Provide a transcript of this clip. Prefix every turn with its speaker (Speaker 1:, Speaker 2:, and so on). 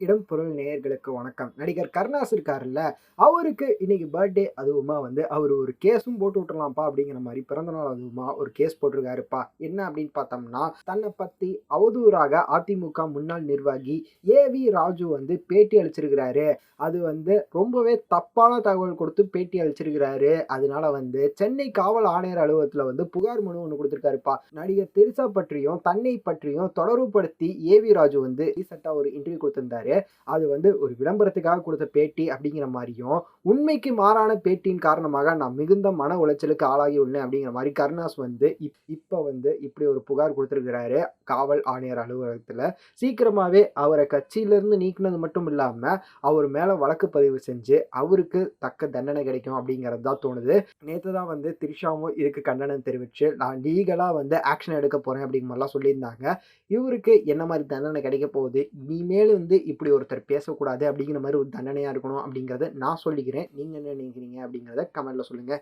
Speaker 1: இடம் பொருள் நேயர்களுக்கு வணக்கம். நடிகர் கருணாஸ் இருக்காருல்ல அவருக்கு இன்னைக்கு பர்த்டே அதுவுமா வந்து அவர் ஒரு கேஸும் போட்டு விட்டுலாம்ப்பா அப்படிங்கிற மாதிரி பிறந்தநாள் அதுவுமா ஒரு கேஸ் போட்டிருக்காருப்பா. என்ன அப்படின்னு பார்த்தோம்னா தன்னை பற்றி அவதூறாக அதிமுக முன்னாள் நிர்வாகி ஏவி ராஜு வந்து பேட்டி அளிச்சிருக்கிறாரு. அது வந்து ரொம்பவே தப்பான தகவல் கொடுத்து பேட்டி அளிச்சிருக்கிறாரு. அதனால வந்து சென்னை காவல் ஆணையர் அலுவலகத்தில் வந்து புகார் மனு ஒன்று கொடுத்துருக்காருப்பா. நடிகர் தெரிசா பற்றியும் தன்னை பற்றியும் தொடர்புபடுத்தி ஏவி ராஜு வந்து ரீசெண்டாக ஒரு இன்டர்வியூ கொடுத்திருந்தாரு. அது வந்து ஒரு விளம்பரத்துக்காக கொடுத்த பேட்டி அப்படிங்கிற மாதிரியும் உண்மைக்கு மாறான பேட்டியின் காரணமாக நான் மிகுந்த மன உளைச்சலுக்கு ஆளாகி உள்ளேன் அப்படிங்கிற மாதிரி கருணாஸ் வந்து இப் இப்போ வந்து இப்படி ஒரு புகார் கொடுத்துருக்கிறாரு காவல் ஆணையர் அலுவலகத்தில். சீக்கிரமாகவே அவரை கட்சியிலிருந்து நீக்கினது மட்டும் இல்லாமல் அவர் மேலே வழக்கு பதிவு செஞ்சு அவருக்கு தக்க தண்டனை கிடைக்கும் அப்படிங்கிறது தான் தோணுது. நேற்று தான் வந்து திரிஷாவும் இதுக்கு கண்டனம் தெரிவித்து நான் லீகலாக வந்து ஆக்ஷன் எடுக்க போகிறேன் அப்படிங்கிற மாதிரிலாம் சொல்லியிருந்தாங்க. இவருக்கு என்ன மாதிரி தண்டனை கிடைக்க போகுது? இனிமேல் வந்து இப்படி ஒருத்தர் பேசக்கூடாது அப்படிங்கிற மாதிரி ஒரு தண்டனையாக இருக்கணும் அப்படிங்கிறத நான் சொல்லிக்கிறேன். நீங்கள் என்ன நினைக்கிறீங்க அப்படிங்கிறத கமெண்ட்டில் சொல்லுங்கள்